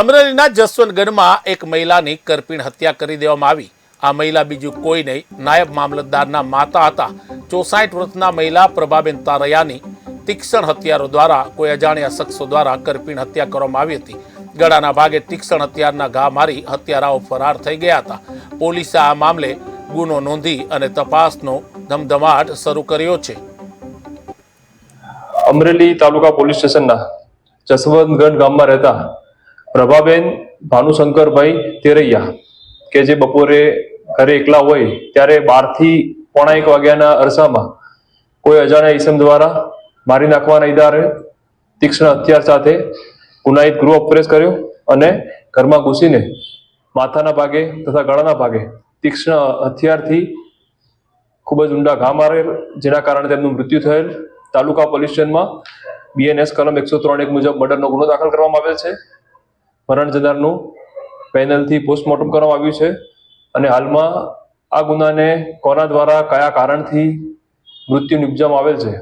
અમરેલીના જસવંતગઢમાં એક મહિલાની કરપીણ હત્યા કરી દેવામાં આવી. આ મહિલા બીજું કોઈ નહીં, નાયબ મામલતદારના માતા હતા. ચોસાઠ વર્ષના મહિલા પ્રભાબેન તારૈયાની તીક્ષ્ણ હત્યારો દ્વારા, કોઈ અજાણ્યા શખ્સો દ્વારા કરપીણ હત્યા કરવામાં આવી હતી. ગળાના ભાગે તીક્ષ્ણ હત્યારના ઘા મારી હત્યારાઓ ફરાર થઈ ગયા હતા. પોલીસે આ મામલે ગુનો નોંધી અને તપાસનો ધમધમાટ શરૂ કર્યો છે. અમરેલી તાલુકા પોલીસ સ્ટેશનના જસવંતગઢ ગામમાં રહેતા પ્રભાબેન, ભાનુશંકરભાઈ તેરૈયા કે જે બપોરે ઘરે એકલા હોય ત્યારે બારથી પોણા એક વાગ્યાના અરસામાં કોઈ અજાણ્યા ઈસમ દ્વારા મારી નાખવાના ઈદારે તીક્ષ્ણ હથિયાર સાથે ગુનાહિત ગૃહ અપ્રેસ કર્યો અને ઘરમાં ઘૂસીને માથાના ભાગે તથા ગળાના ભાગે તીક્ષ્ણ હથિયારથી ખૂબ જ ઊંડા ઘા મારેલ, જેના કારણે તેમનું મૃત્યુ થયેલ. તાલુકા પોલીસ સ્ટેશનમાં બીએનએસ કલમ એકસો ત્રણ એક મુજબ મર્ડરનો ગુનો દાખલ કરવામાં આવેલ છે. મરણ જનારનું પેનલથી પોસ્ટમોર્ટમ કરવામાં આવ્યું છે અને હાલમાં આ ગુનાને કોના દ્વારા, કયા કારણથી મૃત્યુ નિપજવામાં આવેલ છે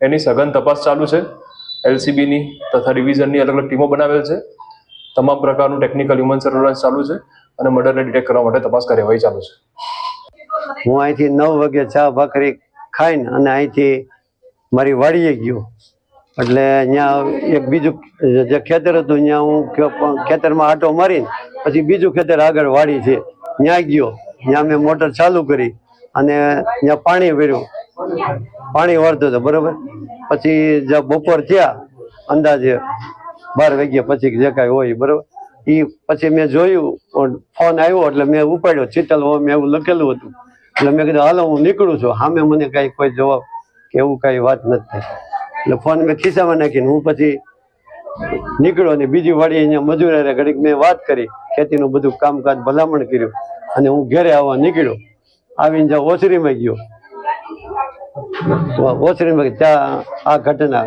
એની સઘન તપાસ ચાલુ છે. એલસીબીની તથા ડિવિઝનની અલગ અલગ ટીમો બનાવેલ છે. તમામ પ્રકારનું ટેકનિકલ હ્યુમન સર્વેલન્સ ચાલુ છે અને મર્ડરને ડિટેક્ટ કરવા માટે તપાસ કાર્યવાહી ચાલુ છે. હું અહીંથી નવ વાગે ચા ભાખરી ખાઈને અને અહીંથી મારી વાડીએ ગયો. એટલે ત્યાં એક બીજું જે ખેતર હતું ત્યાં હું ખેતરમાં આટો મારીને પછી બીજું ખેતર આગળ વાડી છે. ત્યાં ગયો. ત્યાં મેં મોટર ચાલુ કરી અને ત્યાં પાણી ભર્યું. પાણી વાળતો હતો, બરોબર? પછી જે બપોર થયા, અંદાજે બાર વાગ્યા પછી જે કાંઈ હોય, બરોબર? એ પછી મેં જોયું ફોન આવ્યો એટલે મેં ઉપાડ્યો ચિતલ મેં એવું લખેલું હતું. એટલે મેં કીધું, હાલો, હું નીકળું છું. સામે મને કાંઈ કોઈ જવાબ કે એવું કાંઈ વાત નથી એટલે ફોન મેં ખિસ્સામાં નાખીને હું પછી નીકળ્યો અને બીજી વાડી અહીંયા મજૂર ઘડીક મેં વાત કરી, ખેતીનું બધું કામકાજ ભલામણ કર્યું અને હું ઘરે આવવા નીકળ્યો. આવીને જ્યાં ઓસરીમાં ગયો. ઓસરીમાં ત્યાં આ ઘટના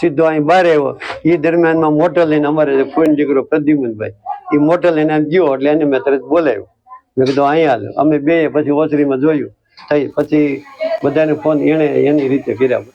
સીધો અહીં બહાર આવ્યો. એ દરમિયાનમાં મોટર લઈને અમારે ફોન દીકરો પ્રદ્યુમનભાઈ. એ મોટર લઈને આમ ગયો એટલે એને મેં તરત બોલાવ્યો. મેં કીધું અહીંયા હાલ. અમે બે પછી ઓસરીમાં જોયું. થઈ, પછી બધાને ફોન એણે એની રીતે કર્યા.